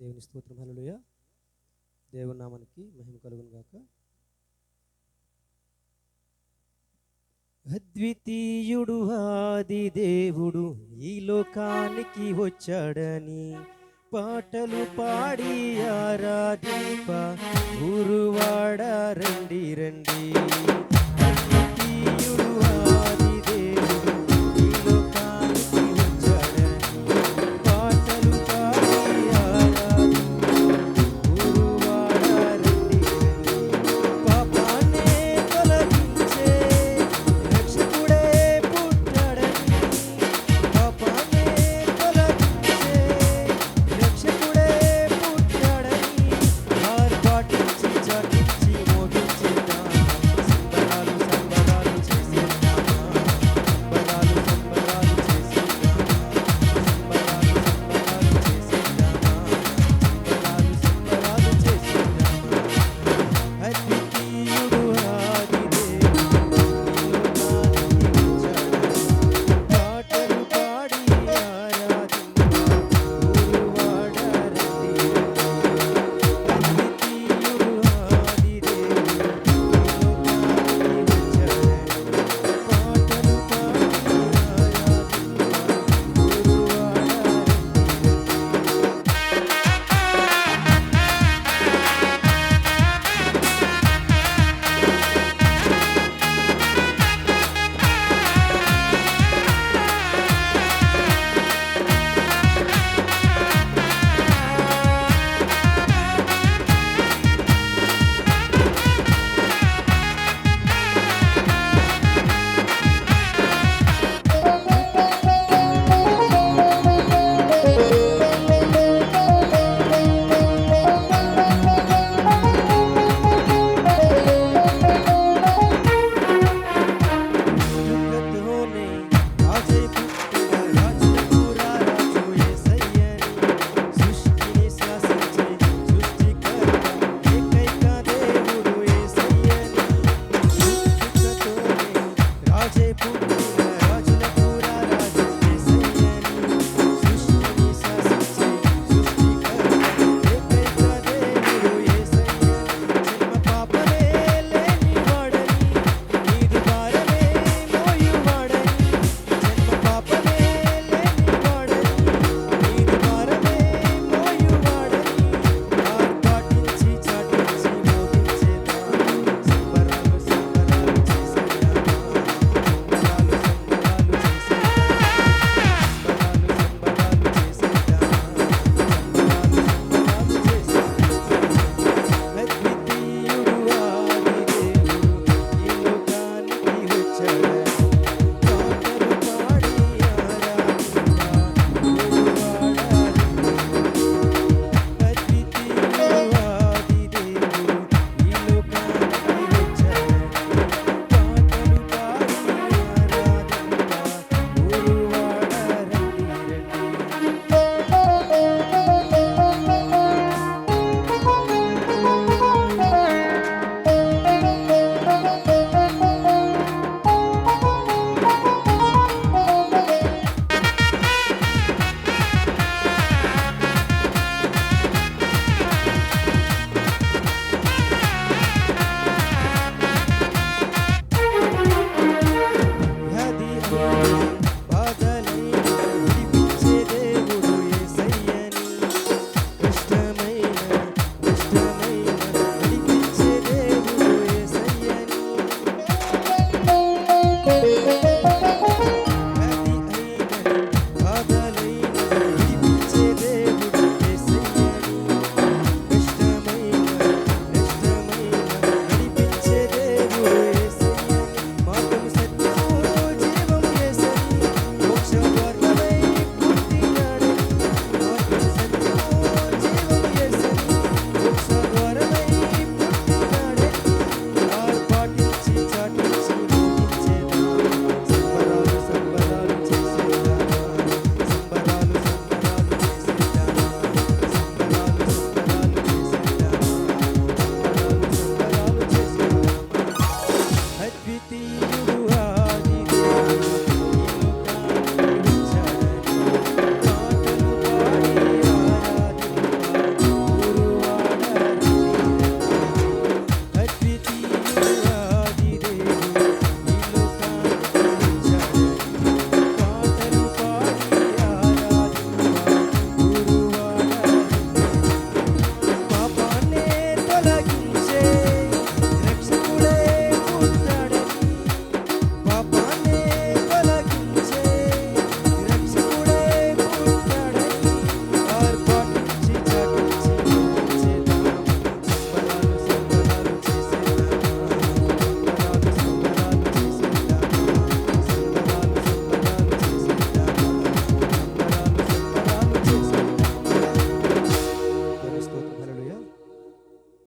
దేవుని స్తోత్రం. హల్లెలూయా. దేవుని నామానికి మహిమ కలుగును గాక అద్వితీయుడు ఆది దేవుడు ఈ లోకానికి వచ్చాడని పాటలు పాడి ఆరాధింప. ఊరువాడ రండి రండి.